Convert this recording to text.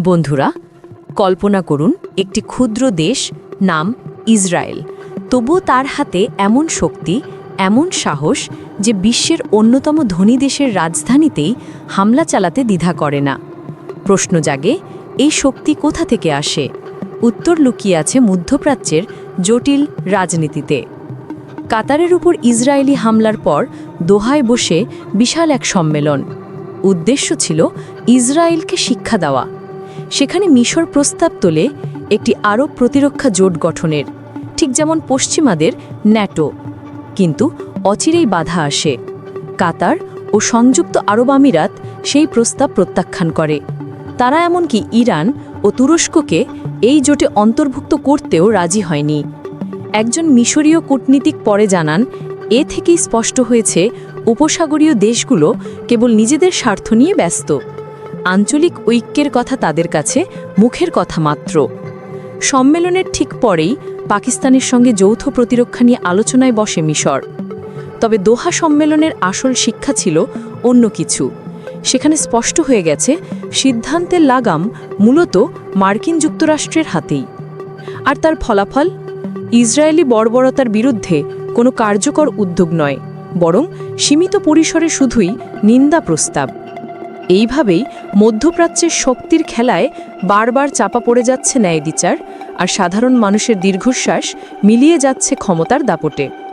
বন্ধুরা, কল্পনা করুন একটি ক্ষুদ্র দেশ নাম ইসরায়েল। তবুও তার হাতে এমন শক্তি, এমন সাহস যে বিশ্বের অন্যতম ধনী দেশের রাজধানীতেই হামলা চালাতে দ্বিধা করে না। প্রশ্ন জাগে, এই শক্তি কোথা থেকে আসে? উত্তর লুকিয়ে আছে মধ্যপ্রাচ্যের জটিল রাজনীতিতে। কাতারের উপর ইসরায়েলি হামলার পর দোহায় বসে বিশাল এক সম্মেলন। উদ্দেশ্য ছিল ইসরায়েলকে শিক্ষা দেওয়া। সেখানে মিশর প্রস্তাব তোলে একটি আরব প্রতিরক্ষা জোট গঠনের, ঠিক যেমন পশ্চিমাদের ন্যাটো। কিন্তু অচিরেই বাধা আসে। কাতার ও সংযুক্ত আরব আমিরাত সেই প্রস্তাব প্রত্যাখ্যান করে। তারা এমনকি ইরান ও তুরস্ককে এই জোটে অন্তর্ভুক্ত করতেও রাজি হয়নি। একজন মিশরীয় কূটনীতিক পরে জানান, এ থেকেই স্পষ্ট হয়েছে, উপসাগরীয় দেশগুলো কেবল নিজেদের স্বার্থ নিয়ে ব্যস্ত। আঞ্চলিক ঐক্যের কথা তাদের কাছে মুখের কথা মাত্র। সম্মেলনের ঠিক পরেই পাকিস্তানের সঙ্গে যৌথ প্রতিরক্ষা নিয়ে আলোচনায় বসে মিশর। তবে দোহা সম্মেলনের আসল শিক্ষা ছিল অন্য কিছু। সেখানে স্পষ্ট হয়ে গেছে, সিদ্ধান্তের লাগাম মূলত মার্কিন যুক্তরাষ্ট্রের হাতেই। আর তার ফলাফল? ইসরায়েলি বর্বরতার বিরুদ্ধে কোনো কার্যকর উদ্যোগ নয়, বরং সীমিত পরিসরে শুধুই নিন্দা প্রস্তাব। এইভাবেই মধ্যপ্রাচ্যের শক্তির খেলায় বারবার চাপা পড়ে যাচ্ছে ন্যায়বিচার আর সাধারণ মানুষের দীর্ঘশ্বাস মিলিয়ে যাচ্ছে ক্ষমতার দাপটে।